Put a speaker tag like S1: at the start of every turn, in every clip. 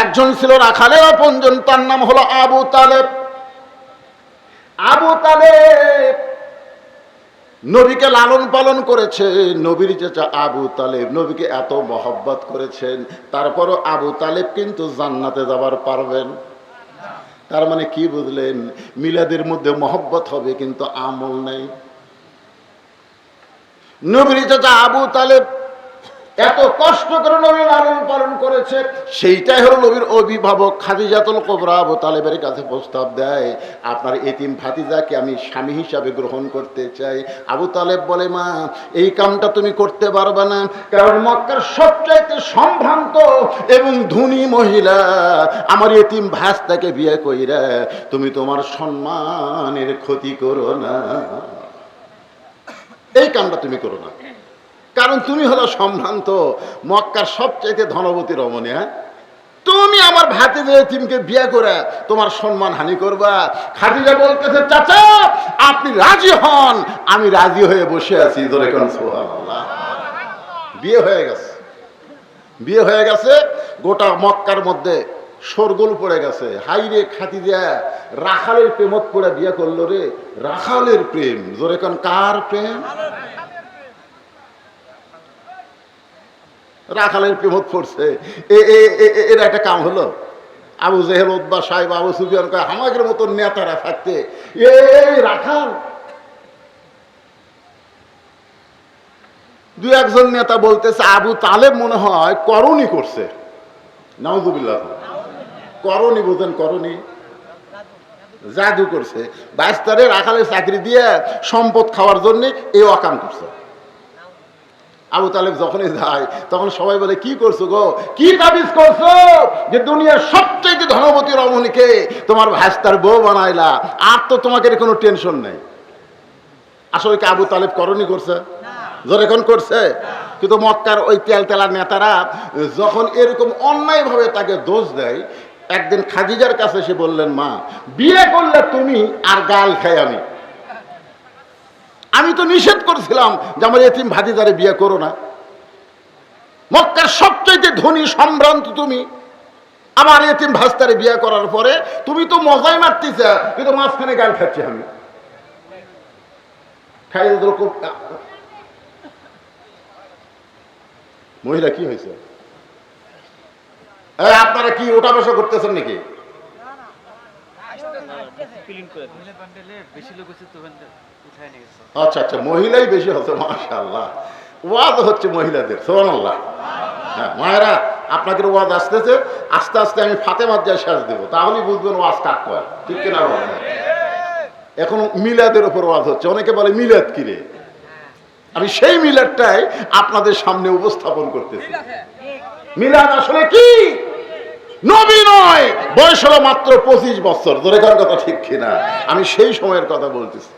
S1: একজন ছিল রাখালের আপনজন তার নাম হলো আবু তালেব। আবু তালেব নবীকে লালন পালন করেছে। নবীর চাচা আবু তালেব নবীকে এত মহব্বত করেছেন, তারপরও আবু তালেব কিন্তু জান্নাতে যাবার পারবেন। তার মানে কি বুঝলেন? মিলাদের মধ্যে মহব্বত হবে, কিন্তু আমল নেই। নবীর চাচা আবু তালেব এত কষ্ট করে নবী লালন পালন করেছে, সেইটাই হলো নবীর অভিভাবক খাদিজাতুল কোবরা আবু তালেবের কাছে প্রস্তাব দেয়, আপনার এতিম ভাতিজাকে আমি স্বামী হিসাবে গ্রহণ করতে চাই। আবু তালেব বলে, মা, এই কামটা তুমি করতে পারবে না। কারণ মক্কার সবচাইতে সম্ভ্রান্ত এবং ধনী মহিলা আমার এতিম ভাস্তাকে বিয়ে কইরা তুমি তোমার সম্মানের ক্ষতি করো না। এই কামটা তুমি করো না। কারণ তুমি হলো সম্ভ্রান্ত, মক্কার সবচাইতে ধনবতী রমণী হ্যাঁ? তুমি আমার ভাতে দিয়ে তিমকে বিয়ে করে তোমার সম্মান হানি করবা। খাদিজা বলতেছে, চাচা, আপনি রাজি হন, আমি রাজি হয়ে বসে আছি। ধরে বিয়ে হয়ে গেছে। বিয়ে হয়ে গেছে, গোটা মক্কার মধ্যে শোরগোল পড়ে গেছে। হাই রে খাতিজা রাখালের প্রেমত পড়ে বিয়ে করল রে। রাখালের প্রেম, জোরে কার প্রেম? রাখালের প্রেমত পড়ছে এর একটা কাম হলো। আবু জেহেল উদ্বা সাহেব, আবু সুফিয়ান কয় আমাদের মতো নেতারা থাকতে এই রাখাল। দু একজন নেতা বলতেছে, আবু তালেব মনে হয় করণী করছে। নাউজুবিল্লাহ। করণী বুঝেন করণী। জাদু করছে। বাইস্তারে রাখালের চাকরি দিয়ে সম্পদ খাওয়ার জন্য এই অকাম করছে। আবু তালেব যখনই যায় তখন সবাই বলে কি করছ গো? কি তাবিজ করছ? যে দুনিয়ার সবচেয়ে ধনবতী রমণীকে তোমার ভাস্তার বউ বানাইলা আর তো তোমাকে কোনো টেনশন নেই। আসলে কি আবু তালেব করণী করছে? যখন করছে? কিন্তু মক্কার ওই তেল তেলার নেতারা যখন এরকম অন্যায়ভাবে তাকে দোষ দেয় একদিন খাদিজার কাছে এসে বললেন মা বিয়ে করলে তুমি আর গাল খাই আমি। আমি তো নিষেধ করেছিলাম যে আমার এতিম ভাতিদারে বিয়ে করো না মক্কার সবচাইতে ধনী সম্ভ্রান্ত তুমি আমার এতিম ভাস্তারে বিয়ে করার পরে তুমি তো মজাই মারতেছ কিন্তু মাঝখানে গাল খাচ্ছি আমি মহিলা কি হয়েছে আপনারা কি ওটা বসা করতেছেন নাকি
S2: বেশি লোক তো
S1: আচ্ছা আচ্ছা মহিলাই বেশি হচ্ছে মাশাল্লাহ ওয়াজ হচ্ছে মহিলাদের সোহানাল্লাহ হ্যাঁ মায়েরা, আপনাদের ওয়াজ আসতেছে, আস্তে আস্তে আমি ফাতে মাজ্জায় শেষ দেবো, তাহলেই বুঝবেন ওয়াজ কাক কয়, ঠিক কিনা এখন মিলাদের ওপর ওয়াজ হচ্ছে, অনেকে বলে মিলাদ কিরে আমি সেই মিলাদটাই আপনাদের সামনে উপস্থাপন করতেছি। মিলাদ আসলে কি? নবী নয়, বয়স হলো মাত্র পঁচিশ বছর ধরে কথা ঠিক কিনা? আমি সেই সময়ের কথা বলতেছি।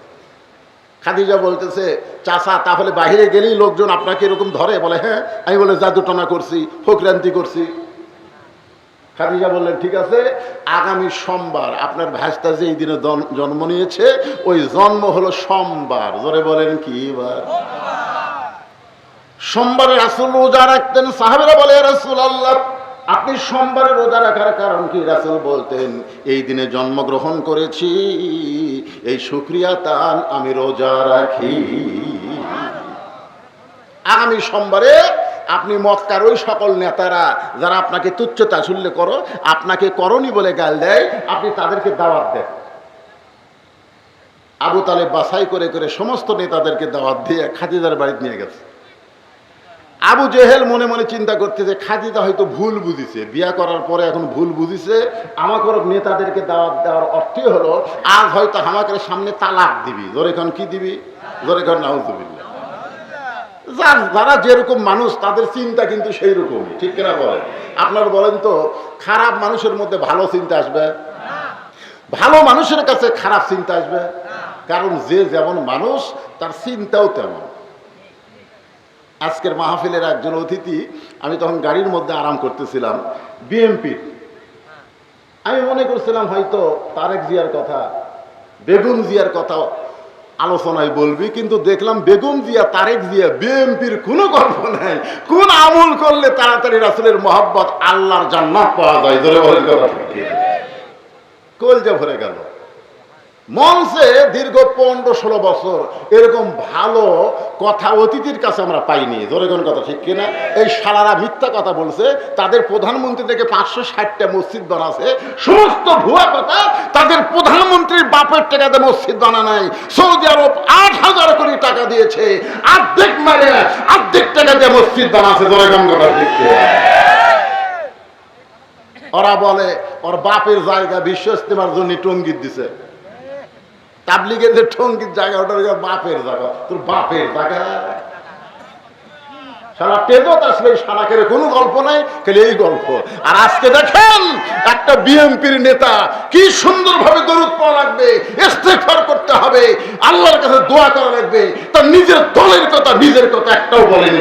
S1: খাদিজা বলতেছে চাষা তাহলে বাইরে গেলেই লোকজন আপনাকে এরকম ধরে? বলে হ্যাঁ আমি বলে, জাদুটনা করছি, ফকরান্তি করছি। খাদিজা বললেন, ঠিক আছে, আগামী সোমবার আপনার ভাইস্তা যেই দিনে জন্ম নিয়েছে, ওই জন্ম হলো সোমবার। জোরে বলেন কি এবার? সোমবারে রাসুল রোজা রাখতেন, সাহাবেরা বলে রাসুল আল্লাহ আপনি সোমবারে রোজা রাখার কারণ কি? রাসুল বলতেন, এই দিনে জন্মগ্রহণ করেছি। এই শুক্রিয়া তান আমি রোজা রাখি। আগামী সোমবারে আপনি মক্কার ওই সকল নেতারা যারা আপনাকে তুচ্ছ তাছুল্য করো, আপনাকে করনি বলে গাল দেয়, আপনি তাদেরকে দাওয়াত দেন। আবু তালে বাছাই করে করে সমস্ত নেতাদেরকে দাওয়াত দিয়ে খাদিজার বাড়িতে নিয়ে গেছে। আবু জেহেল মনে মনে চিন্তা করতে যে খাদিজা হয়তো ভুল বুঝিছে, বিয়া করার পরে এখন ভুল বুঝিছে আমাকে নেতাদেরকে দাওয়াত দেওয়ার অর্থই হলো, আজ হয়তো আমাকে সামনে তালাক দিবি। জোরে খান কি দিবি? জোরে খান নাউজুবিল্লাহ। যার যারা যেরকম মানুষ, তাদের চিন্তা কিন্তু সেই রকমই ঠিক কিনা বলেন? আপনার বলেন তো, খারাপ মানুষের মধ্যে ভালো চিন্তা আসবে? ভালো মানুষের কাছে খারাপ চিন্তা আসবে? কারণ যে যেমন মানুষ, তার চিন্তাও তেমন। আজকের মাহফিলের একজন অতিথি, আমি তখন গাড়ির মধ্যে আরাম করতেছিলাম। বিএমপির আমি মনে করছিলাম হয়তো তারেক জিয়ার কথা বেগুন জিয়ার কথা আলোচনায় বলবি, কিন্তু দেখলাম বেগম জিয়া, তারেক জিয়া বিএমপির কোনো গল্প নাই। কোন আমল করলে তাড়াতাড়ি রাসুলের মোহাব্বত আল্লাহর জান্নাত পাওয়া যায়? ধরে বলেন কথা ঠিক কি? কলজা ভরে গেল। মঞ্চে দীর্ঘ পনেরো ষোলো বছর এরকম ভালো কথা অতিথির কাছে আমরা পাইনি। ধরে কথা ঠিক কিনা? এই সালারা মিথ্যা কথা বলছে, তাদের প্রধানমন্ত্রী থেকে পাঁচশো ষাটটা মসজিদ বানাছে। সমস্ত ভুয়া কথা তাদের প্রধানমন্ত্রীর বাপের টাকাতে মসজিদ বানা নাই সৌদি আরব আট হাজার কোটি টাকা দিয়েছে। অর্ধেক মানে অর্ধেক টাকা দিয়ে মসজিদ বানাছে ধরে কথা ঠিক? ওরা বলে, ওর বাপের জায়গা বিশ্ব ইস্তেমার জন্য টঙ্গিত দিছে। তাবলিগের যে জায়গা ওটা বাপের জায়গা, তোর বাপের জায়গা। সারা আসলে সারাকের কোনো গল্প নাই এই গল্প। আর আজকে দেখেন, একটা নেতা কি সুন্দরভাবে দরুদ পাওয়া লাগবে, ইস্তেগফার করতে হবে, আল্লাহর কাছে দোয়া করা লাগবে, তার নিজের দলের কথা, নিজের কথা একটাও বলেনি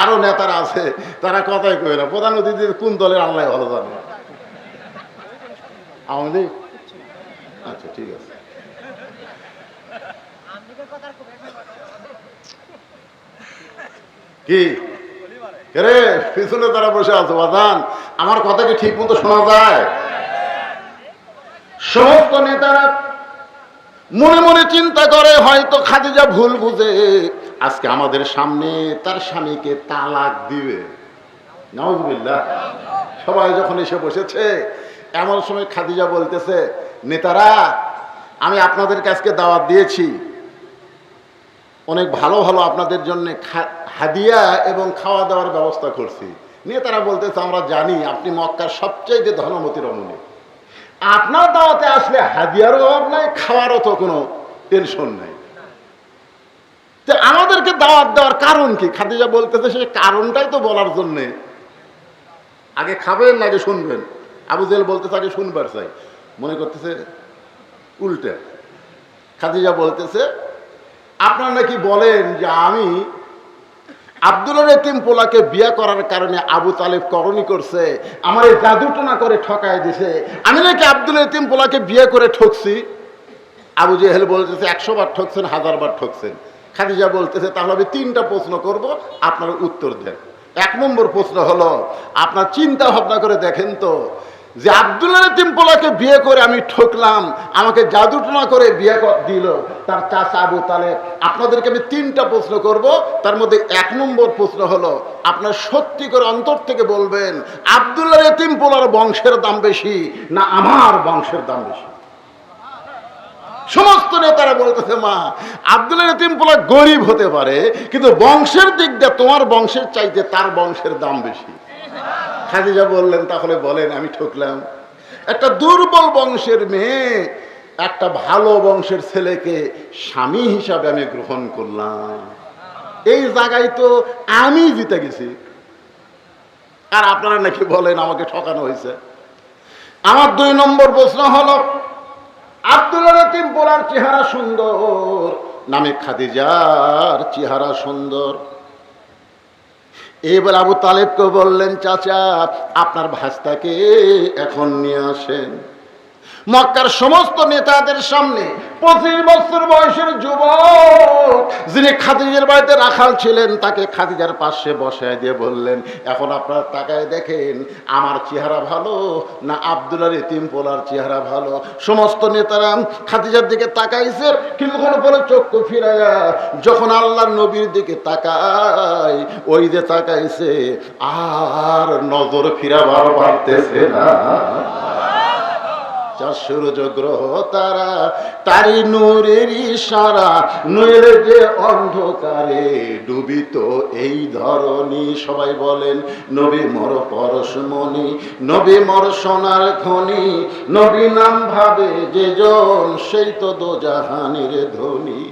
S1: আরও নেতারা আছে, তারা কথাই কই না, প্রধান অতিথি কোন দলের আল্লাহ ভালো জানে? লীগ? আচ্ছা ঠিক আছে। কি? রে পিছনে তারা বসে আছে বাদান আমার কথা কি ঠিক মতো শোনা যায়? সমস্ত নেতারা মনে মনে চিন্তা করে, হয়তো খাদিজা ভুল বুঝে। আজকে আমাদের সামনে তার স্বামীকে তালাক দিবে। নওয়াজবিল্লাহ সবাই যখন এসে বসেছে, এমন সময় খাদিজা বলতেছে, নেতারা, আমি আপনাদের আজকে দাওয়াত দিয়েছি। অনেক ভালো ভালো আপনাদের জন্য হাদিয়া এবং খাওয়া দাওয়ার ব্যবস্থা করছি। নেতারা বলতেছে, আমরা জানি আপনি মক্কার সবচাইতে ধনমতি রমণী আপনার দাওয়াতে আসলে হাদিয়ারও অভাব নাই, খাওয়ারও তো কোনো টেনশন নাই। তো আমাদেরকে দাওয়াত দেওয়ার কারণ কি? খাদিজা বলতেছে সে কারণটাই তো বলার জন্যে। আগে খাবেন না, আগে শুনবেন। আবু জেল বলতেছে আগে শুনবার চাই। মনে করতেছে, উল্টে। খাদিজা বলতেছে, আপনারা নাকি বলেন যে আমি আব্দুল রেতিম পোলাকে বিয়ে করার কারণে আবু তালেব করণী করছে, আমার এই জাদুটনা করে ঠকায় দিছে, আমি নাকি আব্দুল রেতিম পোলাকে বিয়ে করে ঠকছি? আবু জেহেল বলতেছে, একশো বার ঠকছেন, হাজার বার ঠকছেন। খাদিজা বলতেছে, তাহলে আমি তিনটা প্রশ্ন করব, আপনার উত্তর দেন। এক নম্বর প্রশ্ন হলো, আপনার চিন্তা ভাবনা করে দেখেন তো, যে আব্দুল্লাহ তিমপোলাকে বিয়ে করে আমি ঠকলাম, আমাকে জাদুটনা করে বিয়ে দিল, তার চাচা আবু তালে আপনাদেরকে আমি তিনটা প্রশ্ন করব, তার মধ্যে এক নম্বর প্রশ্ন হলো, আপনার সত্যি করে অন্তর থেকে বলবেন আব্দুল্লাহ তিমপোলার বংশের দাম বেশি না আমার বংশের দাম বেশি? সমস্ত নেতারা বলতেছে, মা, আব্দুল রতিম পোলা গরিব হতে পারে, কিন্তু বংশের দিক দিয়ে তোমার বংশের চাইতে তার বংশের দাম বেশি। খাদিজা বললেন, তাহলে বলেন, আমি ঠকলাম। একটা দুর্বল বংশের মেয়ে একটা ভালো বংশের ছেলেকে স্বামী হিসাবে আমি গ্রহণ করলাম। এই জায়গায় তো আমি জিতে গেছি। আর আপনারা নাকি বলেন, আমাকে ঠকানো হয়েছে। আমার দুই নম্বর প্রশ্ন হলো আব্দুল রতিম বোলার চেহারা সুন্দর, নামে খাদিজার চেহারা সুন্দর। এবার আবু তালেবকে বললেন, চাচা, আপনার ভাস্তাকে এখন নিয়ে আসেন। মক্কার সমস্ত নেতাদের সামনে পঁচিশ বছর বয়সের যুবক, যিনি খাদিজার বাড়িতে রাখাল ছিলেন, তাকে খাদিজার পাশে বসায় দিয়ে বললেন, এখন আপনার তাকায় দেখেন, আমার চেহারা ভালো না আবদুল্লাহ রেতিম পোলার চেহারা ভালো? সমস্ত নেতারা খাদিজার দিকে তাকাইছে কিছুক্ষণ পরে চক্ষু ফিরাইয়া যখন আল্লাহ নবীর দিকে তাকায়, ওই যে তাকাইছে, আর নজর ফিরাবার পারতেছে না। চার সূর্য গ্রহ তারা তারি নূরের নূরের যে অন্ধকারে ডুবিত এই সবাই বলেন, নবী মর পরশমণি, নবী মর সোনার খনি, নবী নাম ভাবে যে জন, সেই তো দো জাহানের ধ্বনি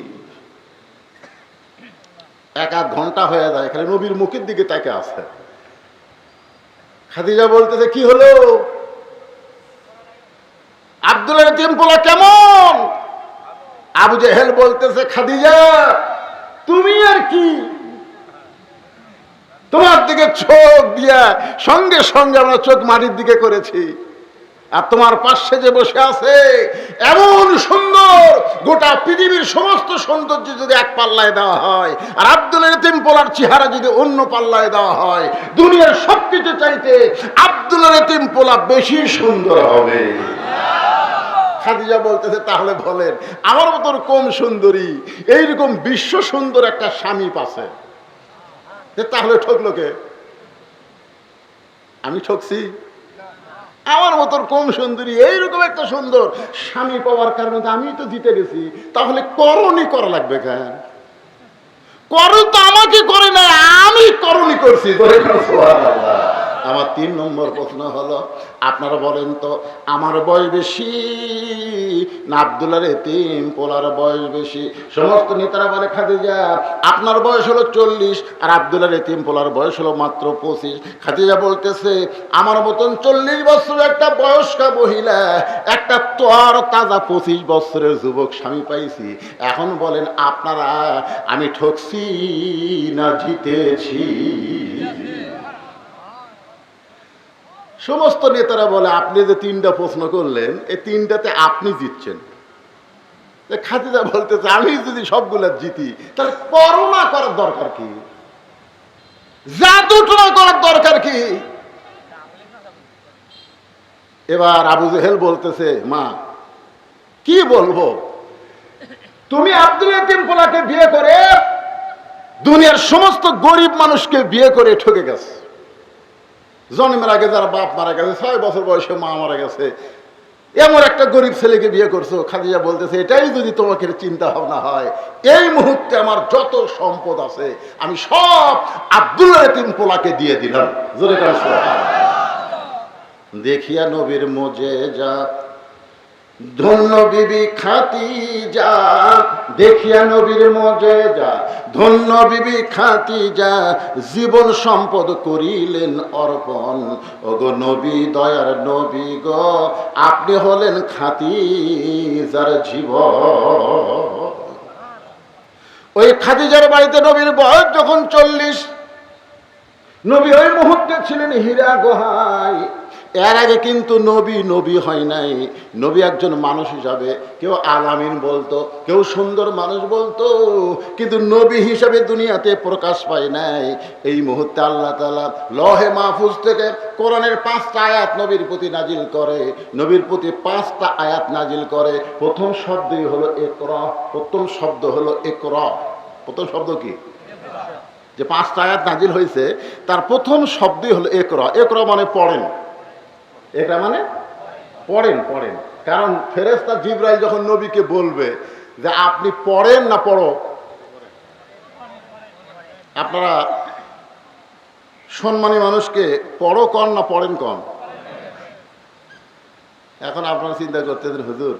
S1: এক আধ ঘণ্টা হয়ে যায় নবীর মুখের দিকে তাকে আছে খাদিজা বলতেছে, কি হলো? আব্দুল টেম্পোলা কেমন? আবু জেহেল বলতেছে, খাদিজা, তুমি আর কি? তোমার দিকে চোখ দিয়া সঙ্গে সঙ্গে আমরা চোখ মাটির দিকে করেছি। আর তোমার পাশে যে বসে আছে, এমন সুন্দর গোটা পৃথিবীর সমস্ত সৌন্দর্য যদি এক পাল্লায় দেওয়া হয়, আর আব্দুলের তিন পোলার চেহারা যদি অন্য পাল্লায় দেওয়া হয়, দুনিয়ার সবকিছু চাইতে আব্দুলের তিন পোলা বেশি সুন্দর হবে। খাদিজা বলতেছে, তাহলে বলেন, আমার মতন কম সুন্দরী, এইরকম বিশ্ব সুন্দর একটা স্বামী পাশে তাহলে ঠকলো কে? আমি ঠকছি। আমার মতন কম সুন্দরী, এইরকম একটা সুন্দর স্বামী পাওয়ার কারণে আমি তো জিতে গেছি। তাহলে করণই করা লাগবে কেন? করণ তো আমাকে করে না আমি করণই করছি। আমার তিন নম্বর প্রশ্ন হলো, আপনারা বলেন তো, আমার বয়স বেশি না আবদুল্লার এতিম, পোলার বয়স বেশি? সমস্ত নেতারা বলে, খাদিজা, আপনার বয়স হলো চল্লিশ, আর আবদুল্লার এতিম, পোলার বয়স হলো মাত্র পঁচিশ। খাদিজা বলতেছে, আমার মতন চল্লিশ বছর একটা বয়স্কা মহিলা, একটা তোর তাজা পঁচিশ বছরের যুবক স্বামী পাইছি। এখন বলেন, আপনারা, আমি ঠকছি না জিতেছি? সমস্ত নেতারা বলে, আপনি যে তিনটা প্রশ্ন করলেন এই তিনটাতে আপনি জিতছেন। খাদিজা বলতেছে, আমি যদি সবগুলা জিতি, তাহলে করোনা করার দরকার কি? জাদুটনা করার দরকার কি? এবার আবু জেহেল বলতেছে, মা, কি বলব? তুমি আব্দুল ইতিম পোলাকে বিয়ে করে, দুনিয়ার সমস্ত গরিব মানুষকে বিয়ে করে ঠকে গেছে। জন্মের আগে যারা বাপ মারা গেছে, ছয় বছর বয়সে মা মারা গেছে এমন একটা গরিব ছেলেকে বিয়ে করছ, খাদিজা বলতেছে, এটাই যদি তোমাকে চিন্তা ভাবনা হয়, এই মুহূর্তে আমার যত সম্পদ আছে, আমি সব আব্দুল্লাহ তিন পোলাকে দিয়ে দিলাম। দেখিয়া নবীর মজে যা ধন্য বিবি খাতি যা দেখিয়া নবীর মজে যা। ধন্য বিবি খাতি যা জীবন সম্পদ করিলেন অর্পণ। ওগো নবী, দয়ার নবী গো, আপনি হলেন খাতি যার জীব ওই খাদিজার বাড়িতে নবীর বয়স যখন চল্লিশ, নবী ওই মুহূর্তে ছিলেন হীরা গোহাই। এর আগে কিন্তু নবী নবী হয় নাই। নবী একজন মানুষ হিসাবে, কেউ আলামিন বলতো, কেউ সুন্দর মানুষ বলতো, কিন্তু নবী হিসাবে দুনিয়াতে প্রকাশ পায় নাই। এই মুহূর্তে আল্লাহ তালা লহে মাহফুজ থেকে কোরআনের পাঁচটা আয়াত নবীর প্রতি নাজিল করে, নবীর প্রতি পাঁচটা আয়াত নাজিল করে। প্রথম শব্দই হলো একর প্রথম শব্দ হলো একর প্রথম শব্দ কি? যে পাঁচটা আয়াত নাজিল হয়েছে, তার প্রথম শব্দই হলো একরা একরা মানে পড়েন। এটা মানে? পড়েন পড়েন। কারণ ফেরেস্তা জিব্রাইল যখন নবীকে বলবে যে আপনি পড়েন না পড়ো, আপনারা সম্মানী মানুষকে পড়ো কন না পড়েন কন? এখন আপনারা চিন্তা করতেছেন, হুজুর,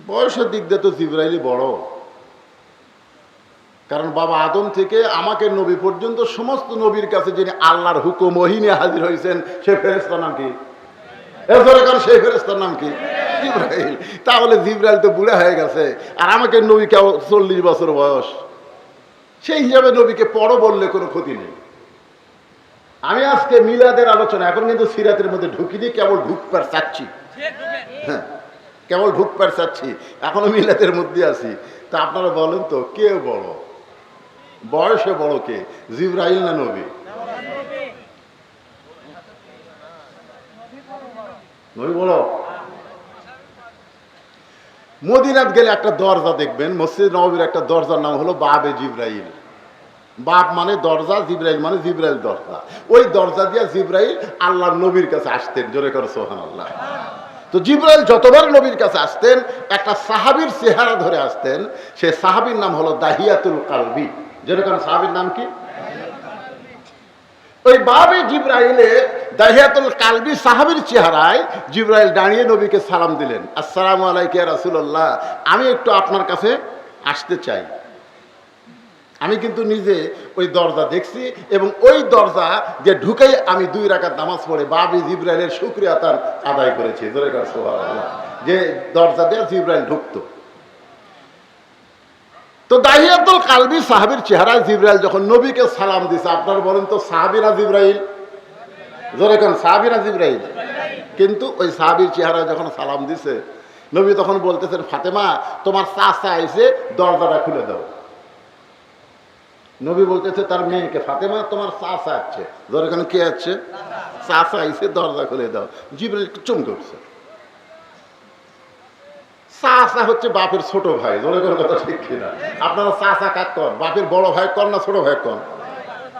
S1: বয়সের দিক দিয়ে তো জিব্রাইলই বড়। কারণ বাবা আদম থেকে আমাকে নবী পর্যন্ত সমস্ত নবীর কাছে যিনি আল্লাহর হুকুম ওহিনে হাজির হয়েছেন, সে ফেরেস্তার নাম কি? সেই ফেরেস্তার নাম কি? জিব্রাইল। তাহলে জিব্রাইল তো বুড়া হয়ে গেছে, আর আমাকে নবী কেউ চল্লিশ বছর বয়স। সেই হিসাবে নবীকে পড়ো বললে কোনো ক্ষতি নেই। আমি আজকে মিলাদের আলোচনা, এখন কিন্তু সিরাতের মধ্যে ঢুকিনি, কেবল ঢুকপার চাচ্ছি। হ্যাঁ কেবল ঢুকপার চাচ্ছি। এখনও মিলাদের মধ্যে আছি। তা আপনারা বলেন তো, কে বড়? বয়সে বড় কে? জিব্রাইল না নবী? বলো। মদিনাত গেলে একটা দরজা দেখবেন, মসজিদ নবীর একটা দরজার নাম হলো বাবে জিব্রাইল। বাপ মানে দরজা, জিব্রাইল মানে জিব্রাইল দরজা। ওই দরজা দিয়ে জিব্রাইল আল্লাহর নবীর কাছে আসতেন, জোরে করে সোহান আল্লাহ তো জিব্রাইল যতবার নবীর কাছে আসতেন, একটা সাহাবীর চেহারা ধরে আসতেন, সে সাহাবীর নাম হলো দাহিয়াতুল কালবি। যেরকম সাহাবীর নাম কি? ওই বাবে জিব্রাইলে দাহিয়াতুল কালবি সাহাবীর চেহারায় জিব্রাইল দাঁড়িয়ে নবীকে সালাম দিলেন। আসসালামু আলাইকুম রাসূলুল্লাহ, আমি একটু আপনার কাছে আসতে চাই। আমি কিন্তু নিজে ওই দরজা দেখছি এবং ওই দরজা যে ঢুকেই আমি দুই রাকাত নামাজ পড়ে বাবি জিব্রাইলের শুক্রিয়া তার আদায় করেছি। যে দরজা দিয়ে জিব্রাইল ঢুকতো। তো দাহিয়াতুল কালবি সাহাবীর চেহারায় জিব্রাইল যখন নবীকে সালাম দিছে, আপনার বলেন তো সাহাবিরা জিব্রাইল? জোরে কোন, সাহাবিরা জিব্রাইল? কিন্তু ওই সাহাবির চেহারা যখন সালাম দিছে, নবী তখন বলতেছেন, ফাতেমা, তোমার চাচা এসে দরজাটা খুলে দাও। নবী বলতেছে, তার মেয়েকে, ফাতেমা, তোমার চাচা আছে। ধর এখানে কে আছে? চাচা এসে দরজা খুলে দাও। জিবরাইল চমকে উঠছে চাচা হচ্ছে বাপের ছোট ভাই। জোরে করে কথা ঠিক কিনা? আপনারা চাচা কাক কন? বাপের বড় ভাই কন না ছোট ভাই কন?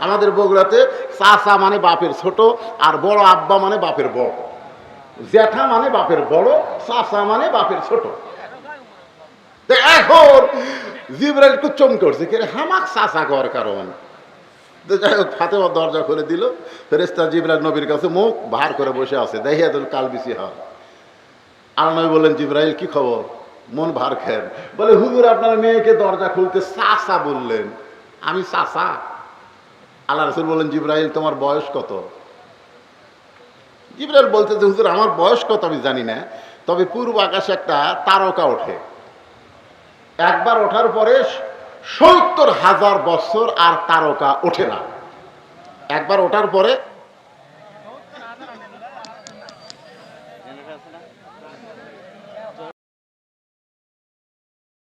S1: আমাদের বগুড়াতে চাচা মানে বাপের ছোট আর বড় আব্বা মানে বাপের বড়। জ্যাঠা মানে বাপের বড়, চাচা মানে বাপের ছোট। এখন জিব্রাইল একটু চমকে কে হামাক চাচা কর কারণ। যাই হোক ফাতেমা দরজা খুলে দিল। ফেরেস্তা জিব্রাইল নবীর কাছে মুখ ভার করে বসে আছে। দেখিয়া তোর কাল বিসি হয় আর নবী বললেন, জিব্রাইল, কি খবর? মন ভার খেন বলে, হুজুর, আপনার মেয়েকে দরজা খুলতে চাচা বললেন। আমি চাচা আল্লাহ রসুল বললেন, জিব্রাইল, তোমার বয়স কত? জিব্রাইল বলতে, যে হুজুর, আমার বয়স কত আমি জানি না, তবে পূর্ব আকাশে একটা তারকা ওঠে। একবার ওঠার পরে সত্তর হাজার বছর আর তারকা ওঠে না। একবার ওঠার পরে